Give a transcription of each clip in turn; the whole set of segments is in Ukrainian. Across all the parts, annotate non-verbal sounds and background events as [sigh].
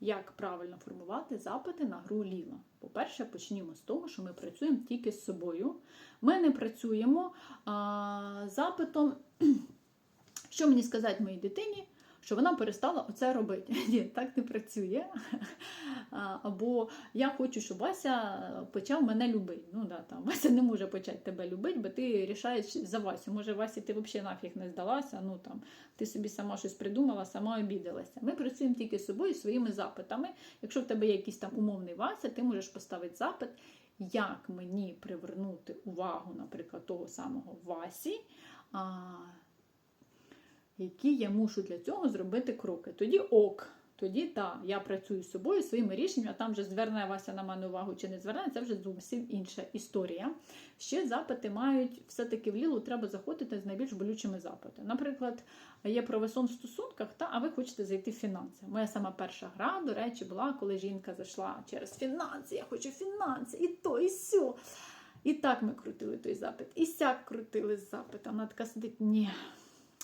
Як правильно формувати запити на гру Ліла? По-перше, почнімо з того, що ми працюємо тільки з собою. Ми не працюємо а, запитом, [clears throat] що мені сказати моїй дитині, що вона перестала оце робити. [laughs] Ні, так не працює. Або я хочу, щоб Вася почав мене любити. Ну да, там [laughs] Вася не може почати тебе любити, бо ти рішаєш за Васю. Може, Васі ти взагалі нафіг не здалася. Ну там ти собі сама щось придумала, сама обідалася. Ми працюємо тільки з собою, своїми запитами. Якщо в тебе є якийсь там умовний Вася, ти можеш поставити запит, як мені привернути увагу, наприклад, того самого Васі. А, які я мушу для цього зробити кроки. Тоді ок. Тоді так, я працюю з собою, своїми рішеннями, а там вже зверне Вася на мене увагу чи не зверне, це вже зовсім інша історія. Ще запити мають все-таки в лілу треба заходити з найбільш болючими запитами. Наприклад, є провесон в стосунках, та, а ви хочете зайти в фінанси. Моя сама перша гра, до речі, була, коли жінка зайшла через фінанси, я хочу фінанси, і то, і сьо. І так ми крутили той запит, і сяк крутили запит. Вона така сидить, ні.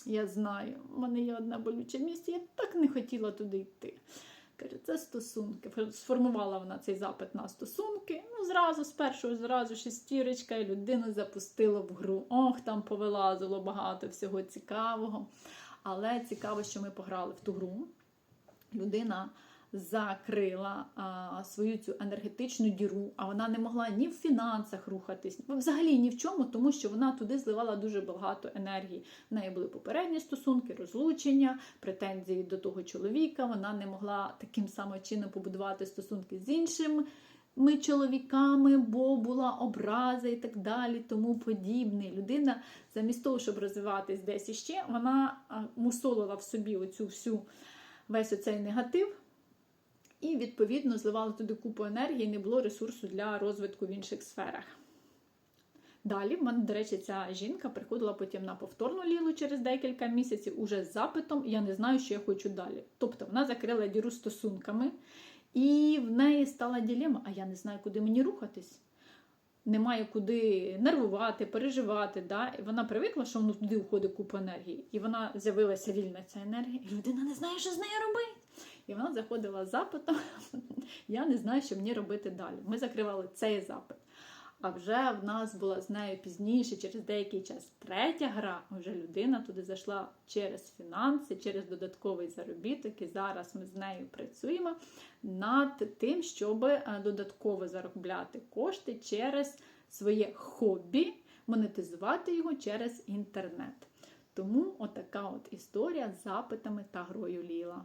Я знаю, в мене є одне болюче місце, я так не хотіла туди йти. Каже, це стосунки. Сформувала вона цей запит на стосунки. Ну, зразу, з першого, зразу шестірочка, і людину запустила в гру. Ох, там повилазило багато всього цікавого. Але цікаво, що ми пограли в ту гру. Людина закрила а, свою цю енергетичну діру, а вона не могла ні в фінансах рухатись, взагалі ні в чому, тому що вона туди зливала дуже багато енергії. В неї були попередні стосунки, розлучення, претензії до того чоловіка. Вона не могла таким самим чином побудувати стосунки з іншим. Ми чоловіками, бо була образа і так далі, тому подібне. Людина, замість того, щоб розвиватись десь іще, вона мусолила в собі оцю всю весь оцей негатив. І, відповідно, зливали туди купу енергії, не було ресурсу для розвитку в інших сферах. Далі, в мене, до речі, ця жінка приходила потім на повторну лілу через декілька місяців уже з запитом, я не знаю, що я хочу далі. Тобто вона закрила діру стосунками, і в неї стала ділема, а я не знаю, куди мені рухатись. Немає куди нервувати, переживати. Да? І вона привикла, що воно туди входить купа енергії. І вона з'явилася вільна ця енергія, і людина не знає, що з нею робити. І вона заходила з запитом, [laughs] я не знаю, що мені робити далі. Ми закривали цей запит. А вже в нас була з нею пізніше, через деякий час третя гра. Вже людина туди зайшла через фінанси, через додатковий заробіток. І зараз ми з нею працюємо над тим, щоб додатково заробляти кошти через своє хобі, монетизувати його через інтернет. Тому отака от історія з запитами та грою Ліла.